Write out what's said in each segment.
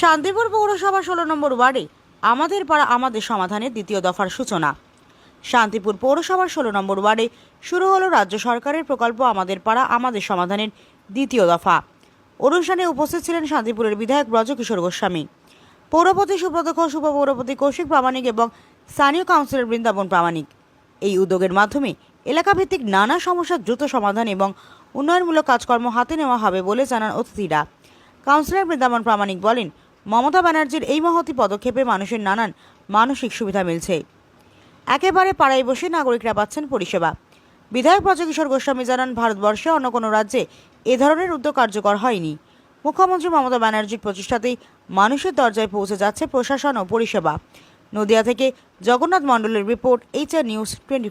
শান্তিপুর পৌরসভা ষোলো নম্বর ওয়ার্ডে আমাদের পাড়া আমাদের সমাধানের দ্বিতীয় দফার সূচনা। শান্তিপুর পৌরসভার ষোলো নম্বর ওয়ার্ডে শুরু হলো রাজ্য সরকারের প্রকল্প আমাদের পাড়া আমাদের সমাধানের দ্বিতীয় দফা। অনুষ্ঠানে উপস্থিত ছিলেন শান্তিপুরের বিধায়ক ব্রজকিশোর গোস্বামী। পৌরপতি সুব্রত ঘোষ, উপপৌরপতি কৌশিক প্রামাণিক এবং স্থানীয় কাউন্সিলর বৃন্দাবন প্রামাণিক। এই উদ্যোগের মাধ্যমে এলাকাভিত্তিক নানা সমস্যার দ্রুত সমাধান এবং উন্নয়নমূলক কাজকর্ম হাতে নেওয়া হবে বলে জানান অতিথিরা। কাউন্সিলর বৃন্দাবন প্রামাণিক বলেন মমতা ব্যানার্জির এই মহতি পদক্ষেপে মানুষের নানান মানসিক সুবিধা মিলছে। একেবারে পাড়ায় বসে নাগরিকরা পাচ্ছেন পরিষেবা। বিধায়ক ব্রজকিশোর গোস্বামী জানান, ভারতবর্ষে অন্য কোনো রাজ্যে এ ধরনের উদ্যোগ কার্যকর হয়নি। মুখ্যমন্ত্রী মমতা ব্যানার্জির প্রচেষ্টাতেই মানুষের দরজায় পৌঁছে যাচ্ছে প্রশাসন ও পরিষেবা। নদিয়া থেকে জগন্নাথ মণ্ডলের রিপোর্ট, এইচআর নিউজ টোয়েন্টি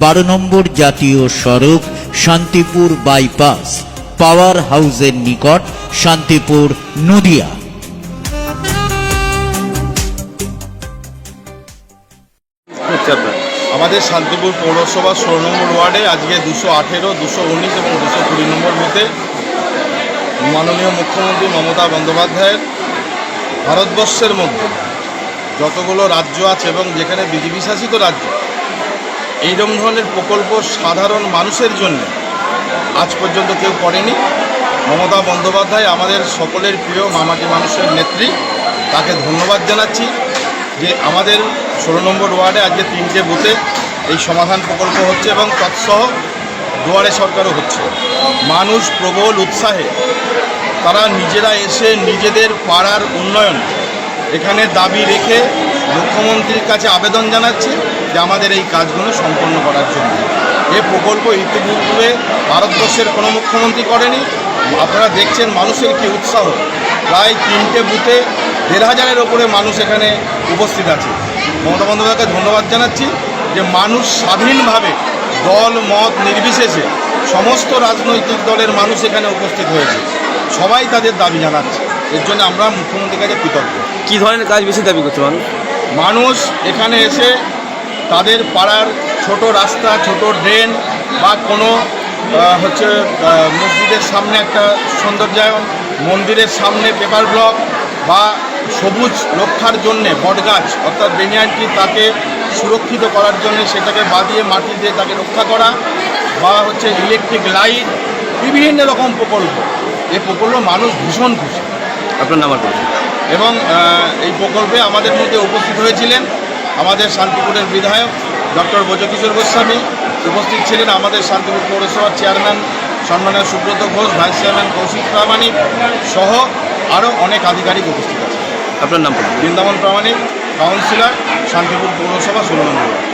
বারো নম্বর জাতীয় সড়ক শান্তিপুর বাইপাস পাওয়ার হাউসের নিকট শান্তিপুর নদিয়া। আমাদের শান্তিপুর পৌরসভা ষোলো নম্বর ওয়ার্ডে আজকে দুশো আঠেরো দুশো উনিশ এবং দুশো কুড়ি নম্বর বুথে মাননীয় মুখ্যমন্ত্রী মমতা বন্দ্যোপাধ্যায়ের ভারতবর্ষের মধ্যে যতগুলো রাজ্য আছে এবং যেখানে বিজেপি শাসিত রাজ্য এইরকম ধরনের প্রকল্প সাধারণ মানুষের জন্য আজ পর্যন্ত কেউ করেনি। মমতা বন্দ্যোপাধ্যায় আমাদের সকলের প্রিয় মামাটি মানুষের নেত্রী, তাকে ধন্যবাদ জানাচ্ছি যে আমাদের ষোলো নম্বর ওয়ার্ডে আজকে তিনটে বুথে এই সমাধান প্রকল্প হচ্ছে এবং তৎসহ দুয়ারে সরকারও হচ্ছে। মানুষ প্রবল উৎসাহে, তারা নিজেরা এসে নিজেদের পাড়ার উন্নয়ন এখানে দাবি রেখে মুখ্যমন্ত্রীর কাছে আবেদন জানাচ্ছে যে আমাদের এই কাজগুলো সম্পন্ন করার জন্য। এ প্রকল্প ইতিপূর্বে ভারতবর্ষের কোনো মুখ্যমন্ত্রী করেনি। আপনারা দেখছেন মানুষের কি উৎসাহ। প্রায় তিনটে বুথে দেড় হাজারের ওপরে মানুষ এখানে উপস্থিত আছে। মমতা বন্দ্যোপাধ্যায়কে ধন্যবাদ জানাচ্ছি যে মানুষ স্বাধীনভাবে দল, মত নির্বিশেষে সমস্ত রাজনৈতিক দলের মানুষ এখানে উপস্থিত হয়েছে। সবাই তাদের দাবি জানাচ্ছে। এর জন্য আমরা মুখ্যমন্ত্রীর কাছে কৃতজ্ঞ। কী ধরনের কাজ বেশি দাবি করছে মানুষ? মানুষ এখানে এসে তাদের পাড়ার ছোট রাস্তা, ছোট ড্রেন বা কোনো হচ্ছে মসজিদের সামনে একটা সৌন্দর্যায়ন, মন্দিরের সামনে পেপার ব্লক বা সবুজ রক্ষার জন্যে বটগাছ, অর্থাৎ বেনিয়ানটি তাকে সুরক্ষিত করার জন্য সেটাকে বাঁধিয়ে মাটি দিয়ে তাকে রক্ষা করা বা হচ্ছে ইলেকট্রিক লাইট বিভিন্ন রকম প্রকল্প। এই প্রকল্প মানুষ ভীষণ খুশি। আপনার নাম্বার বলুন এবং এই প্রকল্পে আমাদের মধ্যে উপস্থিত হয়েছিলেন আমাদের শান্তিপুরের বিধায়ক ডক্টর ব্রজকিশোর গোস্বামী। উপস্থিত ছিলেন আমাদের শান্তিপুর পৌরসভার চেয়ারম্যান সম্মানীয় সুব্রত ঘোষ ভাইস চেয়ারম্যান কৌশিক প্রামাণিক সহ আরও অনেক আধিকারিক উপস্থিত আছে আপনার নাম বৃন্দাবন প্রামাণিক কাউন্সিলর শান্তিপুর পৌরসভা ষোলো নম্বর